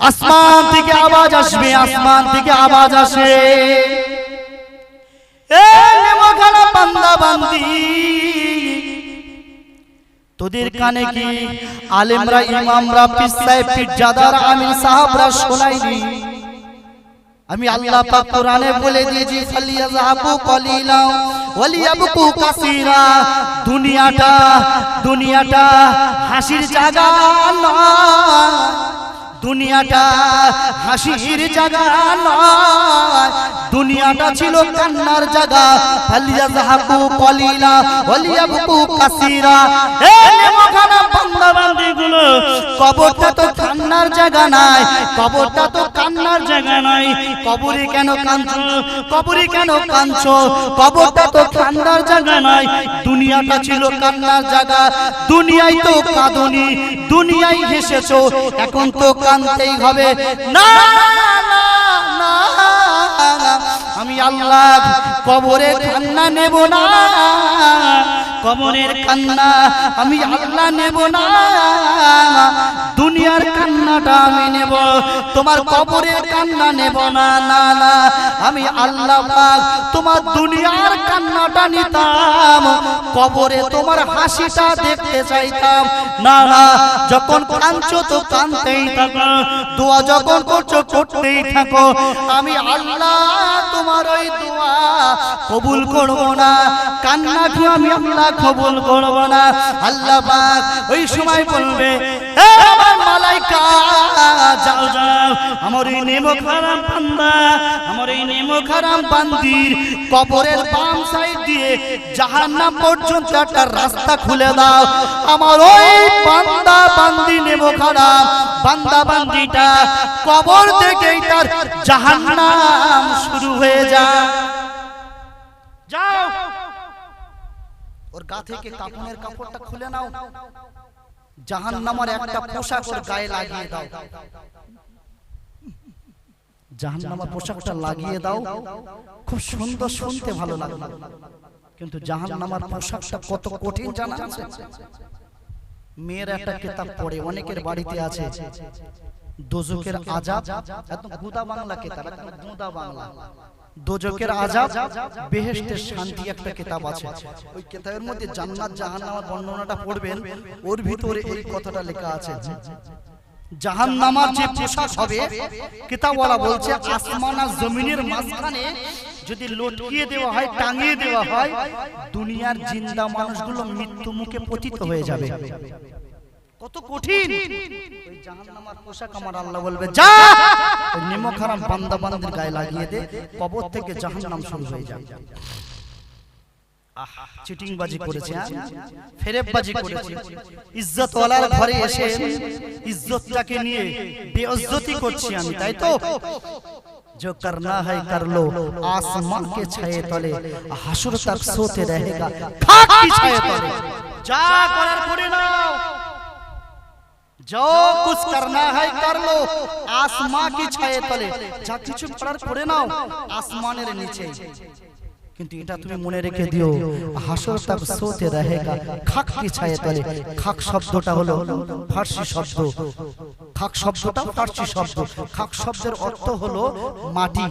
আসমান থেকে আওয়াজ আসবে, আসমান থেকে আওয়াজ আসে। তোদের কানে কি আলেমরা, ইমামরা, পিসায়, পিরজাদার আমিন সাহাবরা শোনাইনি আমি আল্লাহ পাক কোরআনে বলে দিয়েছি, ফালিয়াযহাবু কলিলা, ওয়ালিয়াবকু কাসীরা। দুনিয়াটা দুনিয়াটা হাসির জায়গা নয়। দুনিয়াটা হাসির জায়গা নয়। দুনিয়াটা ছিল কান্নার জায়গা। ফালিয়াযহাবু কলিলা, ওয়ালিয়াবকু কাসীরা। এ নেমখানা বান্দা বান্দিগুলো কবরটা তো কান্নার জায়গা নাই। কবরটা তো কান্নার জায়গা নাই। কবরে কেন কাঁদছো? কবরে কেন কাঁদছো? কবরটা তো কান্নার জায়গা নাই। দুনিয়াটা ছিল কান্নার জায়গা। দুনিয়ায় তো কাঁদনি। দুনিয়ায় হেসেছো। এখন তো কাঁদতেই হবে না আমি আল্লাহ কবরে ঠান্ডা নেব না কবরের কান্না, আমি আল্লাহ নেব না। দুনিয়ার কান্নাটা আমি নেব, তোমার কবরের কান্না নেব না না না। আমি আল্লাহ পাক তোমার দুনিয়ার কান্নাটা নিতাম, কবরে তোমার হাসিটা দেখতে চাইতাম। না না, যখন কাঁদছো তো কাঁদতেই থাকো, দোয়া যখন করছ করতেই থাকো। আমি আল্লাহ তোমার ওই দোয়া কবুল করব না। কান্নাকে আমি আল্লাহ কবুল করব না। আল্লাহ পাক ওই সময় বলবে, "এ আমার মালাইকা, যাও যাও। আমার এই বান্দা, আমার এই বান্দির কবরের বাম সাইড দিয়ে জাহান্নাম পর্যন্ত একটা রাস্তা খুলে দাও। আমার ওই বান্দা, বান্দি নেমো খারাম বান্দা, বান্দিটা কবর থেকেই তার জাহান্নাম শুরু হয়ে যায়। যাও। ওর গা থেকে কাপড়ের কাপড়টা খুলে নাও। জাহান্নামের একটা পোশাক ওর গায়ে লাগিয়ে দাও। জাহান্নামের পোশাকটা লাগিয়ে দাও। খুব সুন্দর শুনতে ভালো লাগল। কিন্তু জাহান্নামের পোশাকটা কত কঠিন জানা আছে। মেয়ের একটা কিতাব পড়ে অনেকের বাড়িতে আছে। দোজকের আজাব একদম গুদা বাংলা কিতাব একদম গুদা বাংলা। দোজকের আজাব শান্তি একটা কিতাব আছে। ওই কিতাবের মধ্যে জান্নাত জাহান্নামের বর্ণনাটা পড়বেন ওর ভিতরে এই কথাটা লেখা আছে জাহান্নামার যে পোশাক হবে কিতাবওয়ালা বলছে আসমান আর জমিনের মাঝখানে যদি লটকিয়ে দেওয়া হয় টাঙিয়ে দেওয়া হয় দুনিয়ার জিন্দা মানুষগুলো মৃত্যু মুখে পতিত হয়ে যাবে। কত কঠিন ওই জাহান্নামার পোশাক আমার আল্লাহ বলবে যা ওই নিমক হারাম বান্দা বান্দির গায়ে লাগিয়ে দে কবর থেকে জাহান্নাম শুরু হয়ে যাবে চিটিংবাজি করেছে হ্যাঁ? ফেরেববাজি করেছে ইজ্জতওয়ালার ঘরে এসে ইজ্জতটাকে নিয়ে বেইজ্জতি করছি আমি তাই তো जो करना है कर लो आसमां के छाए तले हशर तक सोते रहेगा खाक की छाए तले जा করার করে নাও जो कुछ करना है कर लो आसमां की छाए तले যা কিছু করার করে নাও আসমানের নিচে কিন্তু এটা তুমি মনে রেখে দিও হাসর তার সোতে রহেগা খাক কি ছায়ে তলে? খাক শব্দটা হলো ফারসি শব্দ। খাক শব্দটা ফারসি শব্দ। খাক শব্দের অর্থ হলো মাটি।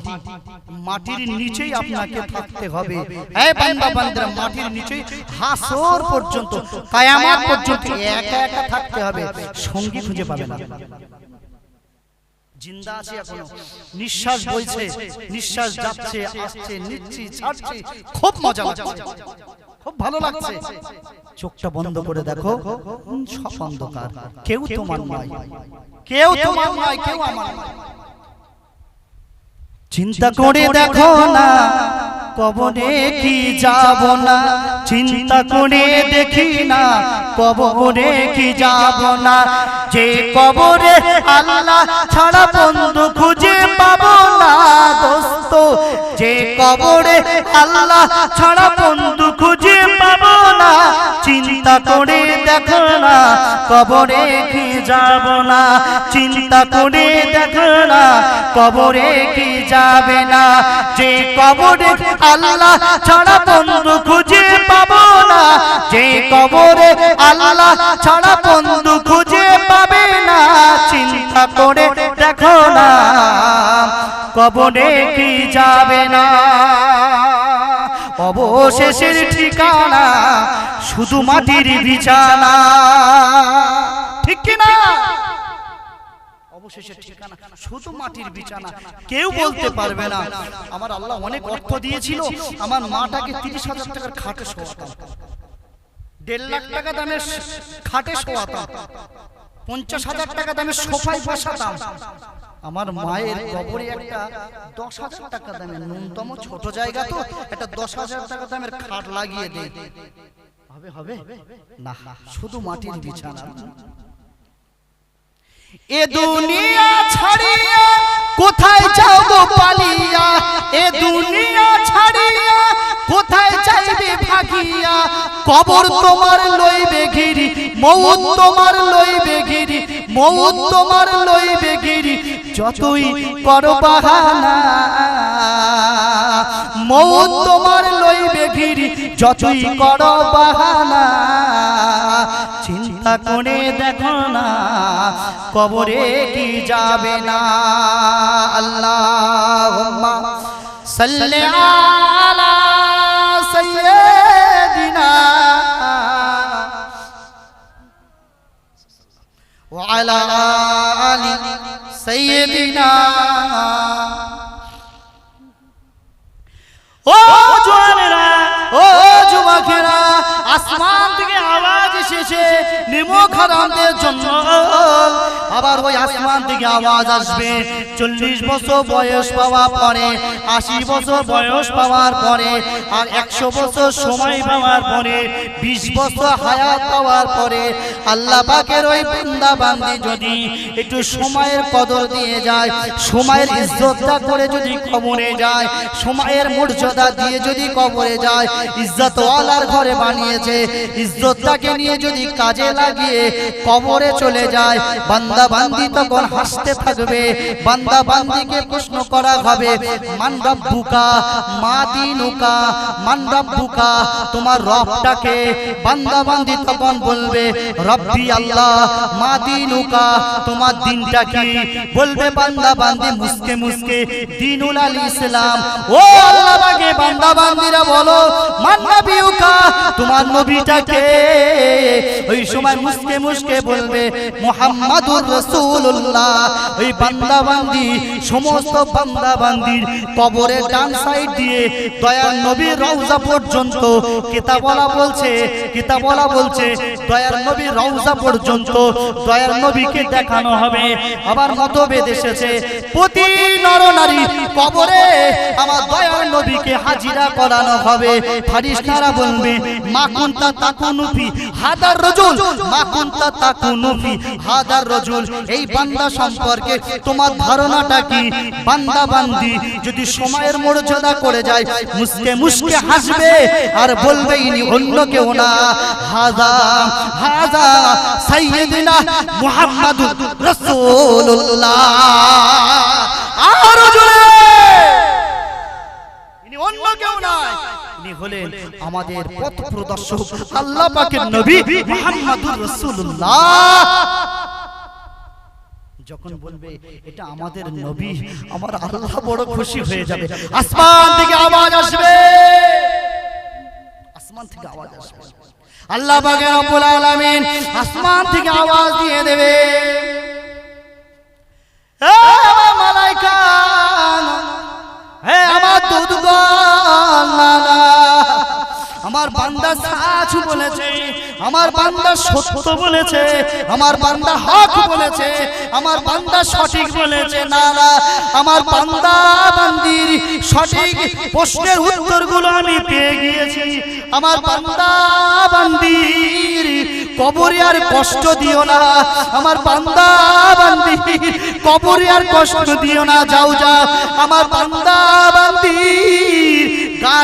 মাটির নিচেই আপনাকে থাকতে হবে। এই বান্দা বান্দারা মাটির নিচেই হাসর পর্যন্ত কায়ামাত পর্যন্ত একা একা থাকতে হবে। সঙ্গী খুঁজে পাবে না। জিন্দা আছে এখনও। নিঃশ্বাস বইছে নিঃশ্বাস যাচ্ছে আসছে নিচ্ছি ছাড়ছি। খুব মজা লাগছে। খুব ভালো লাগছে। চোখটা বন্ধ করে দেখো। সব অন্ধকার। কেউ তোমার নয় কেউ তোমার নয় কেউ আমার নয় চিন্তা করে দেখো না কবরে কি যাব না? চিন্তা করে দেখি না কবরে কি যাব না? যে কবরে আল্লাহ ছাড়া বন্ধু খুঁজে পাবো না দোস্ত। যে কবরে আল্লাহ ছাড়া বন্ধু চিন্তা করে দেখো না, কবরে কি যাব না। চিন্তা করে দেখো না, কবরে কি যাবে না। যে কবরে আল্লাহ ছাড়া বন্ধু খুঁজে পাবো না, যে কবরে আল্লাহ ছাড়া বন্ধু খুঁজে পাবে না। চিন্তা করে দেখো না, কবরে কি যাবে অবশেষের ঠিকানা শুধু মাটির বিছানা। ঠিক কি না? ঠিকানা শুধু মাটির বিছানা। কেউ বলতে পারবে না। আমার আল্লাহ অনেক অর্থ দিয়েছিল। আমার মাটাকে তিরিশ হাজার টাকার খাটে শোয়াতাম। দেড় লাখ টাকা দামের খাটে শোয়াতাম। পঞ্চাশ হাজার টাকা দামের সোফায় বসাতাম। আমার মায়ের কবরে একটা দশ হাজার টাকা দামের ন্যূনতম ছোট জায়গা তো একটা দশ হাজার টাকা দামের খাট লাগিয়ে দে। হবে হবে? না শুধু মাটির বিছানা। এ দুনিয়া ছাড়িয়া কোথায় যাও গো পালিয়া? এ দুনিয়া ছাড়িয়া কোথায় যাইবে ভাগিয়া? কবর তোমার লইবে ঘিরি মৌত তোমার লইবে ঘিরি মৌত তোমার লইবে ঘিরি যতই করো বাহানা মৌন তোমার লইবে ঘিরি যতই করো বাহানা চিন্তা করে দেখো না কবরে কি যাবে না। আল্লাহ সাল্লে আলা সাইয়্যিদিনা। ওয়া আলা আলি সৈয়দিনা। ও জোয়ানেরা ও যুবকেরা আসমান এসেছে নিমক হারামদের জন্য। আবার ওই আসমান থেকে আওয়াজ আসবে। চল্লিশ বছর বয়স পাওয়া পরে, আশি বছর বয়স পাওয়ার পরে, আর একশো বছর সময় পাওয়ার পরে, বিশ বছর হায়াত পাওয়ার পরে, আল্লাহ পাকের ওই বান্দা যদি একটু সময়ের কদর দিয়ে যায়, সময়ের ইজ্জতটা করে যদি কবরে যায়, সময়ের মর্যাদা দিয়ে যদি কবরে যায় ইজ্জত ওয়ালার ঘরে বানিয়েছে, ইজ্জতটাকে নিয়ে যদি কাজে লাগিয়ে কবরে চলে যায় বান্দা বান্দি তখন হাসতে থাকবে। বান্দা বান্দিকে প্রশ্ন করা হবে মান রব্বুকা মা দিনুকা মান রব্বুকা তোমার রবটাকে? বান্দা বান্দি তখন বলবে, রব্বি আল্লাহ মা দিনুকা তোমার দিনটা কি? বলবে বান্দা বান্দি মুসকে মুসকে, দিনুল আল ইসলাম। ও আল্লাহ বান্দা বান্দিরা বলো মান নবিউকা তোমার নবীটাকে ওই সময় মুসকে মুসকে বলবে, মুহাম্মাদুর রাসূলুল্লাহ। ওই বান্দা বান্দি সমস্ত বান্দা বান্দির কবরের ডান সাইড দিয়ে দয়ার নবীর রওজা পর্যন্ত কিতাবওয়ালা বলছে কিতাবওয়ালা বলছে দয়ার নবীর রওজা পর্যন্ত দয়ার নবীকে দেখানো হবে। আবার মতভেদ এসেছে, প্রতি নরনারী কবরে আমার দয়ার নবীকে হাজিরা করানো হবে। ফারিস্তারা বলবে, মা কুনতা তাকুনুফি হাদার রজুল মা কুনতা হাদার রজুল। এই বান্দা সম্পর্কে তোমার ধারণাটা কি? বান্দা বান্দি যদি সময়ের মর্যাদা করে যায় মুসকে মুসকে হাসবে আর বলবে ইনি অন্য কেউ না। হাজা হাজা সাইয়্যিদিনা মুহাম্মাদুর রাসূলুল্লাহ। আরও জোরে ইনি অন্য কেউ নয় ইনি হলেন আমাদের পথ প্রদর্শক আল্লাহ পাকের নবী মুহাম্মাদুর রাসূলুল্লাহ। যখন বলবে এটা আমাদের নবী আমার আল্লাহ বড় খুশি হয়ে যাবে। আসমান থেকে আওয়াজ আসবে। আসমান থেকে আওয়াজ আসবে। আল্লাহ পাকের রব্বুল আলামিন আসমান থেকে আওয়াজ দিয়ে দেবে। এ মালাইকা হে আমার দুধগণ নানা আমার বান্দা সাচ বলেছে আমার বান্দা সত্য বলেছে আমার বান্দা হক বলেছে আমার বান্দা সঠিক বলেছে না না আমার বান্দা বান্দির সঠিক প্রশ্নের উত্তরগুলো আমি পেয়ে গিয়েছি। আমার বান্দা বান্দির কবরে আর কষ্ট দিও না। আমার বান্দা বান্দি কবরে আর কষ্ট দিও না। যাও যাও। আমার বান্দা বান্দি গা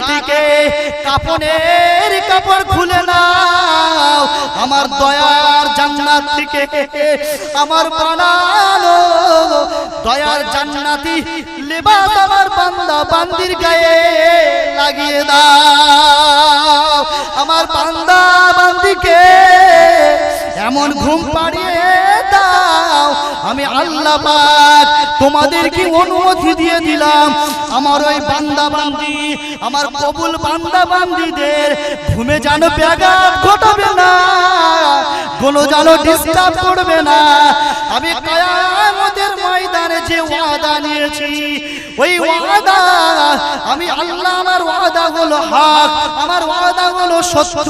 থেকে কাপড়ের কাপড় খুলে নাও। আমার দয়ার জান্নাত থেকে, আমার বানানো দয়ার জান্নাতি লেবাস আমার বান্দা বান্দির গায়ে লাগিয়ে দাও। আমার বান্দা বান্দিকে এমন ঘুম পাড়িয়ে দাও। আমি আল্লাহ পাক তোমাদের কি অনুমতি দিয়ে দিলাম? আমার ওই বান্দা বান্দি আমার কবুল বান্দা বান্দিদের ঘুমে যেন ব্যাঘাত ঘটাবে না কোনো যেন ডিস্টার্ব করবে না। আমি ময়দানে যে ওয়াদা নিয়েছি ওই ওয়াদা আমি আল্লাহ আমার ওয়াদা হলো হক আমার ওয়াদা হলো সত্য।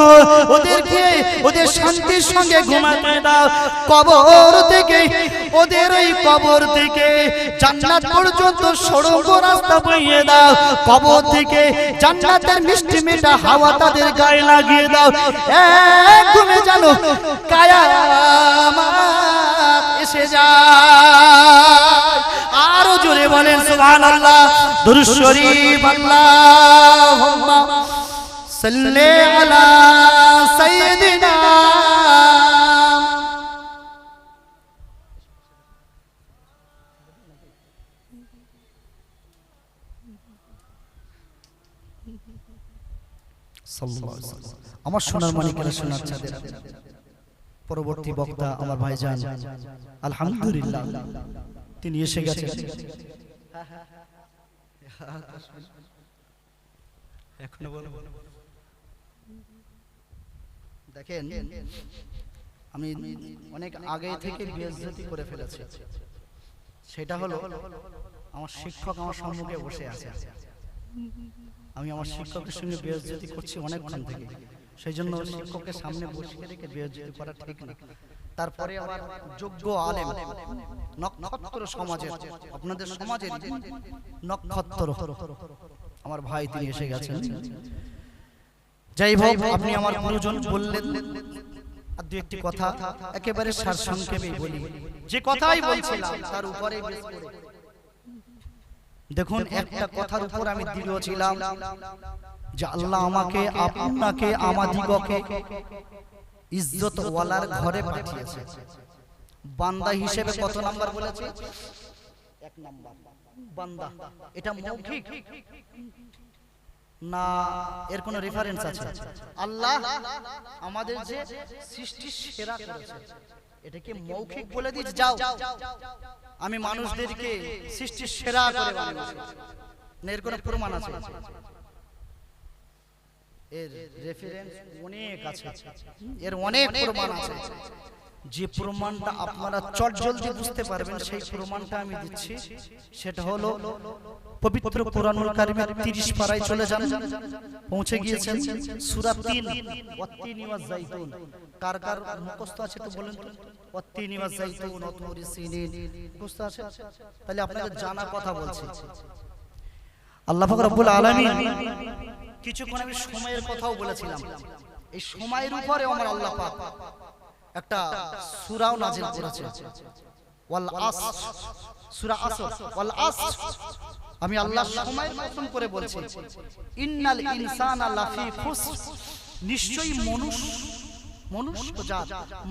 ওদেরকে ওদের শান্তির সঙ্গে ঘুমাতে দাও। কবর থেকে ওদের ওই কবর থেকে জান্নাত পর্যন্ত সড়ক রাস্তা বইয়ে দাও। কবর থেকে জান্নাতের মিষ্টি মিঠা হাওয়া তাদের গায়ে লাগিয়ে দাও। এক ঘুমে জানো কায়ামাত এসে যায়। বলেন সুবহানাল্লাহ। দুরূদ শরীফ আল্লাহুম্মা সাল্লি আলা সাইয়্যিদিনা। আমার সোনার মানিকেরা সোনার চাঁদের পরবর্তী বক্তা আমার ভাইজান। আলহামদুলিল্লাহ। তিনি এসে গেছেন। এখনও দেখেন আমি অনেক আগে থেকে বিএসজি করে ফেলেছি। সেটা হলো আমার শিক্ষক আমার সম্মুখে বসে আছে। আমি আমার শিক্ষকের সঙ্গে বেয়াজ্জতি করছি অনেকক্ষণ থেকে। সেই জন্য শিক্ষকের সামনে বসে রেখে বেয়াজ্জতি করা ঠিক না। তারপরে আবার যোগ্য আলেম নক্ষত্র সমাজের আপনাদের সমাজের নক্ষত্র। আমার ভাই তিনি এসে গেছেন। যাই হোক আপনি আমার গুরুজন বললেন। আর দু একটি কথা একেবারে সার সংক্ষেপে বলি। যে কথাই বলছিলাম তার উপরে দেখুন একটা কথার উপর আমি দৃঢ় ছিলাম যে আল্লাহ আমাকে আপনাকে আমাদিগকে ইজ্জত ওয়ালার ঘরে পাঠিয়েছে। বান্দা হিসেবে কত নাম্বার বলেছে? এক নাম্বার। বান্দা এটা মৌখিক? না এর কোনো রেফারেন্স আছে? আল্লাহ আমাদের যে সৃষ্টি সেরা করেছে এটাকে মৌখিক বলে দিস যাও আমি মানুষদেরকে সৃষ্টি সেরা করে বানিয়েছি না এর কোনো প্রমাণ আছে? এর রেফারেন্স অনেক আছে। এর অনেক প্রমাণ আছে। যে প্রমাণটা আপনারা চট জলদি বুঝতে পারবেন সেই প্রমাণটা আমি দিচ্ছি। সেটা হলো পবিত্র কোরআনুল কারিমের 30 পারায় চলে যান। পৌঁছে গিয়েছেন সূরা 3 ওয়াত্তিনি ওয়াজ জাইতুন কার কার মুখস্থ আছে তো বলেন তো? ওয়াত্তিনি ওয়াজ জাইতুন ওয়াতুরি সিনিন মুখস্থ আছে? তাহলে আপনাদের জানা কথা বলছি। আল্লাহ পাক রব্বুল আলামিন কিছুক্ষণ আমি সময়ের কথাও বলেছিলাম। এই সময়ের উপরে আমার আল্লাহ পাক একটা সুরাও নাজিল করেছে। ওয়াল আসর সূরা আসর ওয়াল আসর আমি আল্লাহ সময়ের কসম করে বলছি ইন্নাল ইনসানা লাফি খুসর নিশ্চয়ই মানুষ মনুষ্য জাত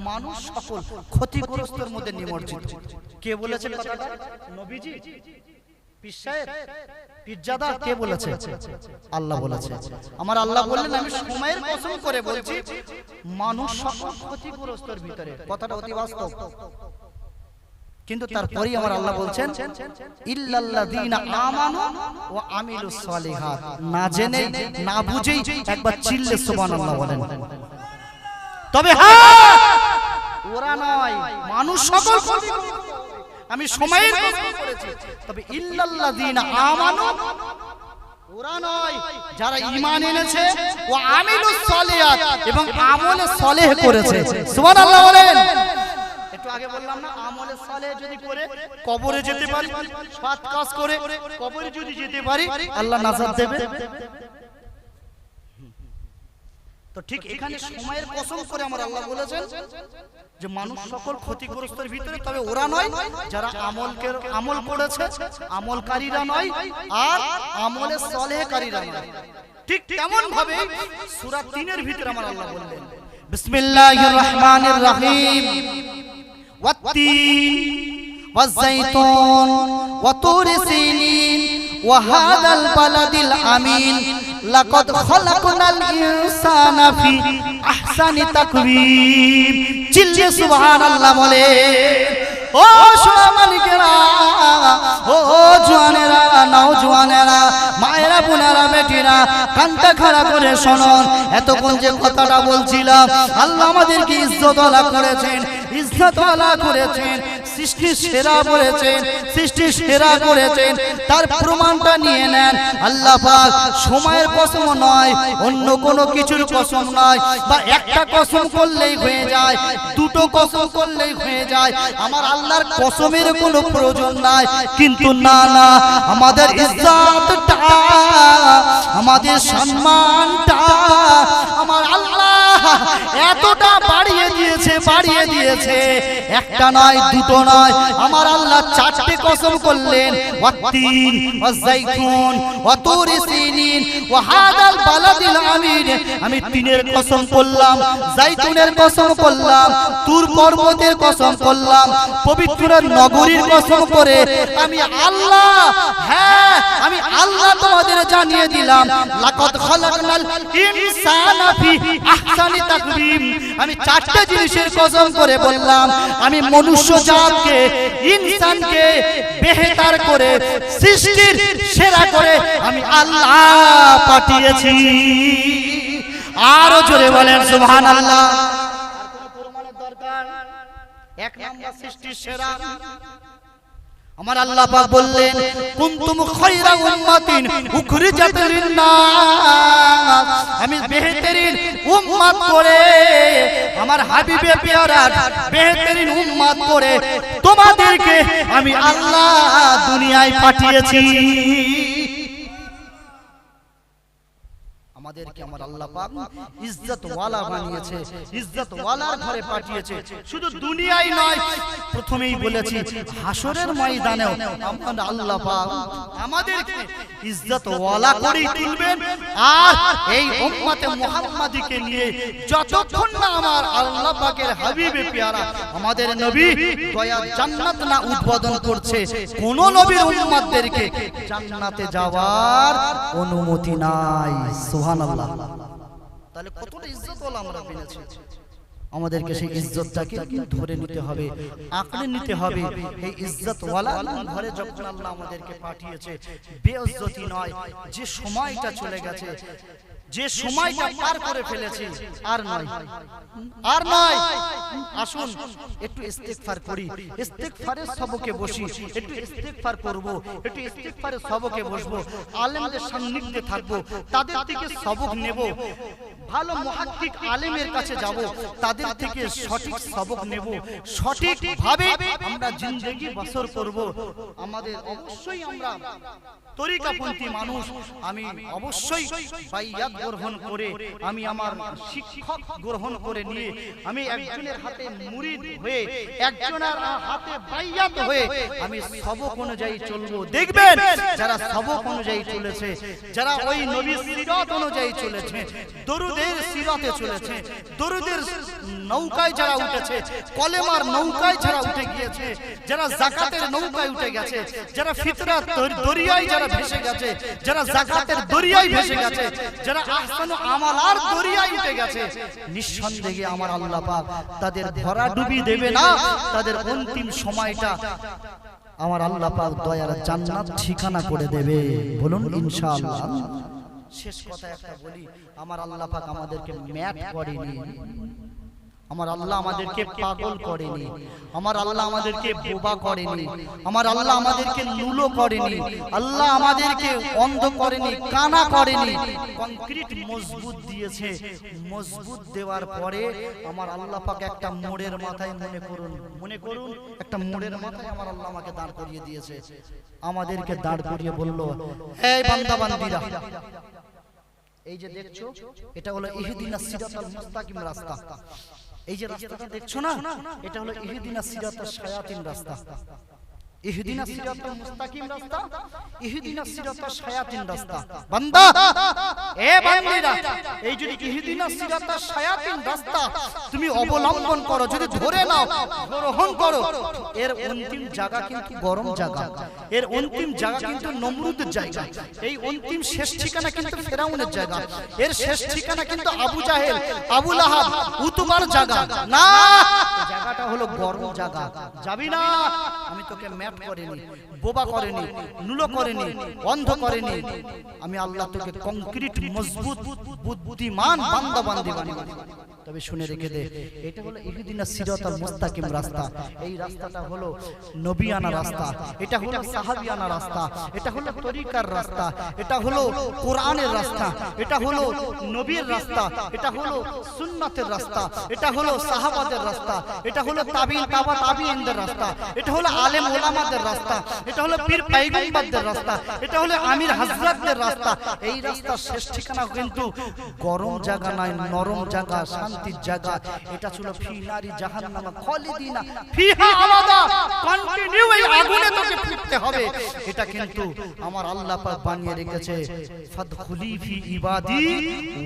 মানুষ সকল ক্ষতিগ্রস্তের মধ্যে নিমজ্জিত। কে বলেছে কথাটা? নবীজি? পীর সাহেব? পীরজাদা কে বলেছে? আল্লাহ বলেছে। আমার আল্লাহ বললেন আমি সময়ের কসম করে বলছি মানুষ সকল ক্ষতিগ্রস্তের ভিতরে। কথাটা অতি বাস্তব কিন্তু তারপরেই আমার আল্লাহ বলছেন ইল্লাল্লাযীনা আমানু ওয়া আমিলুস সালিহাত। না জেনে না বুঝেই একবার চিল্লে সুবহানাল্লাহ বলেন। তবে হ্যাঁ! ওরা নয় মানুষ সকল ক্ষতিগ্রস্ত। আমি সময়ের করেছি। তবে ইল্লাল্লাযীনা আমানু ওরা নয় যারা ঈমান এনেছে ও আমিলুস সালিহাত এবং আমলে সলেহ করেছে। সুবহানাল্লাহ বলেন। একটু আগে বললাম না আমলে সালেহ যদি করে কবরে যেতে পারি কাজ করে কবরে যদি যেতে পারি আল্লাহ নাজাত দেবে। তো ঠিক এখানে সময়ের কসম করে আমার আল্লাহ বলেছেন যে মানুষ সকল ক্ষতিগ্রস্তের ভিতরে তবে ওরা নয় যারা আমলকে আমল করেছে আমলকারীরা নয় আর আমলে সলেহকারীরা নয় ঠিক তেমন ভাবে সূরা 3 ভিতরে আমার আল্লাহ বললেন বিসমিল্লাহির রহমানির রহিম ওয়াত্তিন সিনিন وهذا البلد الأمين لقد خلقنا الإنسان في أحسن تقويم جل سبحان الله مليم ও সোনা মালিকেরা, ও জোয়ানেরা, নাও জোয়ানেরা, মায়েরা, বোনেরা, বেটিরা, কানটা খাড়া করে শোনন। এতক্ষণ যে কথাটা বলছিলাম, আল্লাহ আমাদেরকে ইজ্জতওয়ালা করেছেন ইজ্জতওয়ালা করেছেন, সৃষ্টি সেরা করেছেন সৃষ্টি সেরা করেছেন, তার প্রমাণটা নিয়ে নেন। আল্লাহ পাক সময়ের কসম নয়, অন্য কোনো কিছুর কসম নয়, বা একটা কসম করলেই হয়ে যায়, দুটো কসম করলেই হয়ে যায়। আমার আল্লাহর কসমের কোনো প্রয়োজন নাই। কিন্তু না না আমাদের ইজ্জতটা আমাদের সম্মানটা আমার আল্লাহ এতটা বাড়িয়ে দিয়েছে বাড়িয়ে দিয়েছে। একটা নয়, দুটো নয়। আমার আল্লাহ চারটে কসম করলেন। ওয়াত্তিন ওয়াজাইতুন ওয়াতুরি সিনিন বালাদিল আমিন। আমি তিনের কসম করলাম জাইতুনের কসম করলাম, তুর পর্বতের কসম করলাম, পবিত্র নগরীর কসম করে আমি আল্লাহ হ্যাঁ আমি আল্লাহ তোমাদের জানিয়ে দিলাম, লাকাদ খালাকনাল ইনসানা ফি আহসানি তাকবীম আমি চারটি জিনিসের কসম করে বললাম আমি মনুষ্য জাতকে ইনসানকে বেহেতার করে সৃষ্টির সেরা করে আমি আল্লাহ পাঠিয়েছি। আরও জোরে বলেন সুবহানাল্লাহ। এক নাম্বার সৃষ্টির সেরা। আমার আল্লাহ পাক বললেন, কুনতুম খায়রা উম্মাতিন উখরিজাত লিন-নাস। আমি বেহতরিন উম্মত করে, আমার হাবিবে পেয়ারা বেহতরিন উম্মত করে তোমাদেরকে আমি আল্লাহ দুনিয়ায় পাঠিয়েছি। আমাদেরকে আমার আল্লাহ পাক ইজ্জত ওয়ালা বানিয়েছে ইজ্জত ওয়ালার ঘরে পাঠিয়েছে। শুধু দুনিয়ায় নয় প্রথমেই বলেছি হাসরের ময়দানেও আমার আল্লাহ পাক আমাদেরকে ইজ্জত ওয়ালা করেই তুলবেন। আর এই উম্মতে মুহাম্মাদিকে নিয়ে যতক্ষণ না আমার আল্লাহ পাকের হাবিবে পেয়ারা আমাদের নবী দয়া জান্নাত না উদ্বোধন করছে কোন নবীর উম্মতদেরকে জান্নাতে যাওয়ার অনুমতি নাই। সুবহানাল্লাহ। তাহলে কতটা ইজ্জত হলো আমরা পেয়েছি? আমাদেরকে সেই ইজ্জতটাকে ধরে নিতে হবে আঁকড়ে নিতে হবে। এই ইজ্জতওয়ালা ঘরে যখন আল্লাহ আমাদেরকে পাঠিয়েছে বেইজ্জতি নয় যে সময়টা চলে গেছে যে সময়টা পার করে ফেলেছি আর নয়। আর নয়। আসুন একটু ইস্তেগফার করি। ইস্তেগফারের সবকে বসি একটু ইস্তেগফার করব একটু ইস্তেগফারের সবকে বসবো। আলেমদের সান্নিধ্যে থাকব তাদের থেকে সবক নেব। ভালো মুহাক্কিক আলেমের কাছে যাব। তাদের থেকে সঠিক সবক নেব। সঠিক ভাবে আমরা জিন্দগি বসর করব। আমাদের অবশ্যই আমরা তরিকাপন্থী মানুষ আমি অবশ্যই বাইয়াত গ্রহণ করে আমি আমার শিক্ষক গ্রহণ করে নিয়ে আমি একজনের হাতে মুরিদ হয়ে একজনের হাতে বাইয়াত হয়ে আমি সবক অনুযায়ী চলবো। দেখবেন যারা সবক অনুযায়ী চলেছে যারা ওই নবী সিরাত অনুযায়ী চলেছে দরুদের সিরাতে চলেছে দরুদের নৌকায় যারা উঠেছে কলেমার নৌকায় যারা উঠে গিয়েছে যারা জাকাতের নৌকায় উঠে গেছে যারা ফিতরা দরিয়ায় যারা ভেসে গেছে যারা জাকাতের দরিয়ায় ভেসে গেছে যারা আহসানু আমালার দরিয়ায় উঠে গেছে। নিঃসন্দেহে আমার আল্লাহ পাক তাদের ভরা ডুবি দেবে না তাদের অন্তিম সময়টা আমার আল্লাহ পাক দয়ার জান্নাত ঠিকানা করে দেবে। বলুন ইনশাআল্লাহ। শেষ কথা একটা বলি আমার আল্লাহ পাক আমাদেরকে ম্যাট করেনি। আমার আল্লাহ আমাদেরকে পাগল করেনি। আমার আল্লাহ আমাদেরকে বোবা করেনি। আমার আল্লাহ আমাদেরকে লুলো করেনি। আল্লাহ আমাদেরকে অন্ধ করেনি কানা করেনি। কংক্রিট মজবুত দিয়েছে। মজবুত দেওয়ার পরে আমার আল্লাহ পাক একটা মোড়ের মাথায় মনে করুন। মনে করুন একটা মোড়ের মাথায় আমার আল্লাহ আমাকে দাঁড় করিয়ে দিয়েছে। আমাদেরকে দাঁড় করিয়ে বলল এই বান্দা বান্দিরা এই যে দেখছ এটা হলো ইহদিনাস সিরাতাল মুস্তাকিম রাস্তা। এই যে রাস্তাটা দেখছ না? এটা হলো ইহদিনাস সিরাতাস শায়াতিন রাস্তা। ইহদিনা সিরাতাল মুস্তাকিম রাস্তা ইহদিনা সিরাতাল শায়াতিন রাস্তা। বান্দা! এ বান্দিরা! এই যদি ইহদিনা সিরাতাল শায়াতিন রাস্তা। তুমি অবলম্বন করো যদি ধরে নাও গ্রহণ করো। এর অন্তিম জায়গা কিন্তু গরম জায়গা। এর অন্তিম জায়গা কিন্তু নমরুদের জায়গা। এই অন্তিম শেষ ঠিকানা কিন্তু ফেরাউনের জায়গা। এর শেষ ঠিকানা কিন্তু আবু জাহেল আবু লাহাব উতুবার জায়গা। না! জায়গাটা হলো গরম জায়গা। যাবি না? আমি তোকে ম্যাপ করিনি বোবা করেনি নুলো করেনি অন্ধ করেনি আমি আল্লাহ তোকে কংক্রিট মজবুত বুদ্ধিমান বান্দা বান্দি বানিয়ে তবে শুনে রেখে দে এটা হলো ইহুদিনা সিরাতাল মুস্তাকিম রাস্তা এই রাস্তাটা হলো নবিয়ানা রাস্তা এটা হলো সাহাবিয়ানা রাস্তা এটা হলো তরিকার রাস্তা এটা হলো কোরআনের রাস্তা এটা হলো নবীর রাস্তা এটা হলো সুন্নাতের রাস্তা এটা হলো সাহাবাদের রাস্তা এটা হলো তাবিন তাবা তাবিইনদের রাস্তা এটা হলো আলেম ওলামাদের রাস্তা এটা হলো পীর পাইগম্বরদের রাস্তা, এটা হলো আমির হযরতদের রাস্তা। এই রাস্তার শেষ ঠিকানা কিন্তু গরম জায়গা নয়, নরম জায়গা, শান্তির জায়গা। এটা ছিল ফি নারি জাহান্নামা খালিদিনা। ফিহা আবাদা কন্টিনিউ এই আগুনে তোকে ফিরতে হবে। এটা কিন্তু আমার আল্লাহ পাক বানিয়ে রেখেছে। ফাদখুলি ফি ইবাদি,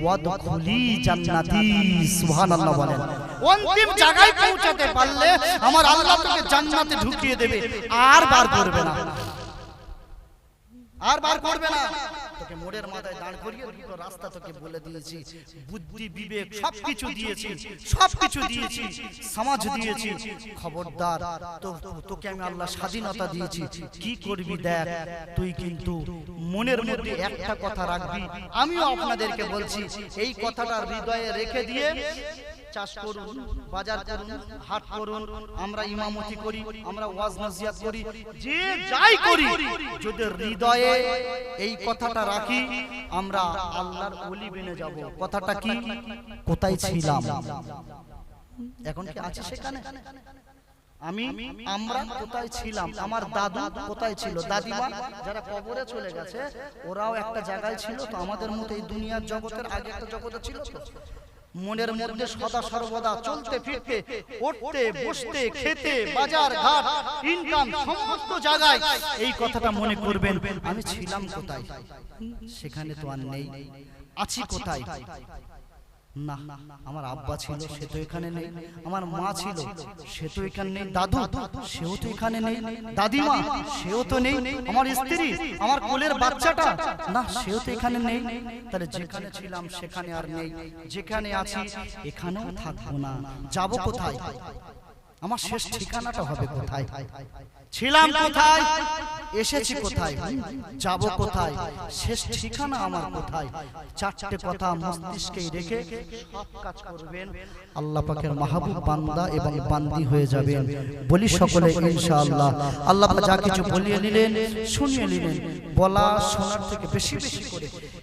ওয়াদখুলি জান্নাতি, সুবহানাল্লাহ বলেন। অন্তিম জায়গায় পৌঁছাতে পারলে আমার আল্লাহ তোকে জান্নাতে ঢুকিয়ে দেবে, আর বার করবে না। আর বার করবে না। তোকে মোড়ের মাথায় দাঁড় করিয়ে দুটো রাস্তা তোকে বলে দিয়েছি বুদ্ধি বিবেক সবকিছু দিয়েছি সবকিছু দিয়েছি সমাজ দিয়েছি। খবরদার তো তোকে আমি আল্লাহ স্বাধীনতা দিয়েছি। কি করবি দেখ তুই কিন্তু মনের মধ্যে একটা কথা রাখবি। আমিও আপনাদেরকে বলছি এই কথাটা হৃদয়ে রেখে দিয়ে চাষ করুন, বাজার করুন, হাট করুন, আমরা ইমামতি করি, আমরা ওয়াজ নসিহত করি, যে যাই করি, যদি হৃদয়ে এই কথাটা রাখি, আমরা আল্লাহর ওলি বেনে যাব। কথাটা কি? কোথায় ছিলাম? এখন কি আছে সেখানে? আমি, আমরা কোথায় ছিলাম? আমার দাদু কোথায় ছিল? দাদিমা যারা কবরে চলে গেছে, ওরাও একটা জায়গায় ছিল, তো আমাদের মতো এই দুনিয়ার জগতের আগে একটা জগতে ছিল মনের মধ্যে সদা সর্বদা চলতে ফিরতে উঠতে বসতে খেতে বাজার ঘাট ইনকাম সমস্ত জায়গায় এই কথাটা মনে করবেন আমি ছিলাম কোথায়? সেখানে তো আর নেই। আছি কোথায়? না আমার আব্বা ছিল সে তো এখানে নেই। আমার মা ছিল সে তো এখানে নেই। দাদু সেও তো এখানে নেই। দাদিমা সেও তো নেই। আমার স্ত্রী আমার কোলের বাচ্চাটা। না সেও তো এখানে নেই। তাহলে যেখানে ছিলাম সেখানে আর নেই। যেখানে আছি এখানেও থাকব না। যাব কোথায়? আমার শেষ ঠিকানাটা হবে কোথায়? ছিলাম কোথায়? এসেছি কোথায়? যাব কোথায়? শেষ ঠিকানা আমার কোথায়? চারটে কথা মস্তিষ্কে রেখে সব কাজ করবেন। আল্লাহ পাকের মাহবুব বান্দা এবং বান্দি হয়ে যাবেন। বলি সকলে ইনশাআল্লাহ। আল্লাহ যা কিছু বলিয়ে নিলেন শুনিয়ে নিলেন বলা শোনার থেকে বেশি বেশি করে।